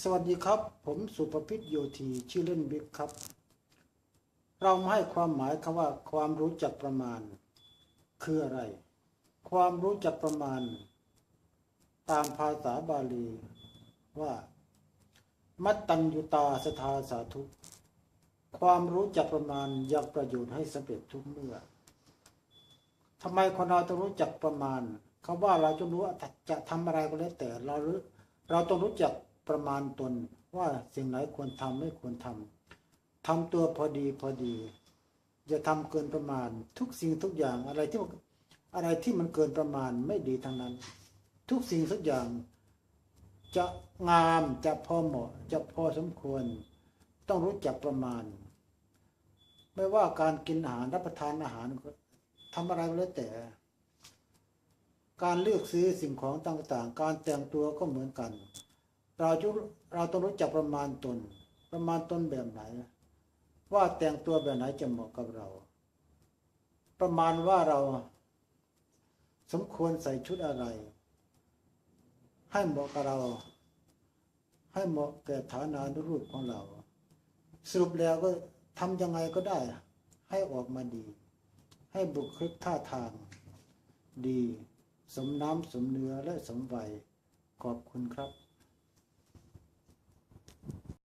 สวัสดีครับ ผมสุประพิษโยธีชื่อเล่นบิ๊กครับ เรามาให้ความหมายคำว่า ความรู้จักประมาณ คืออะไร ความรู้จักประมาณ ตามภาษาบาลีว่า มัตตัญญุตาสทาสาธุ ความรู้จักประมาณยังประโยชน์ให้สำเร็จทุกเมื่อทำไมคนเราต้องรู้จักประมาณคำว่าเราจะรู้ว่าจะทำอะไรก็แล้วแต่เราเราต้องรู้จัก ประมาณตนว่าสิ่งไหนควรทำไม่ควรทำทำตัวพอดีพอดี อย่าทำเกินประมาณ ทุกสิ่งทุกอย่างอะไรที่อะไรที่มันเกินประมาณไม่ดีทั้งนั้น ทุกสิ่งทุกอย่าง จะงามจะพอเหมาะ จะพอสมควร ต้องรู้จักประมาณ ไม่ว่าการกินอาหารรับประทานอาหารทำอะไรก็แล้วแต่ การเลือกซื้อสิ่งของต่างๆ การแต่งตัวก็เหมือนกัน เราจะเราต้องรู้จักประมาณตน ประมาณตนแบบไหน ว่าแต่งตัวแบบไหนจะเหมาะกับเรา ประมาณว่าเรา สมควรใส่ชุดอะไร ให้เหมาะกับเรา ให้เหมาะแก่ฐานานุรูปของเรา สรุปแล้วก็ทำยังไงก็ได้ ให้ออกมาดี ให้บุคลิกท่าทาง ดี สมน้ำสมเนื้อและสมวัยขอบคุณครับ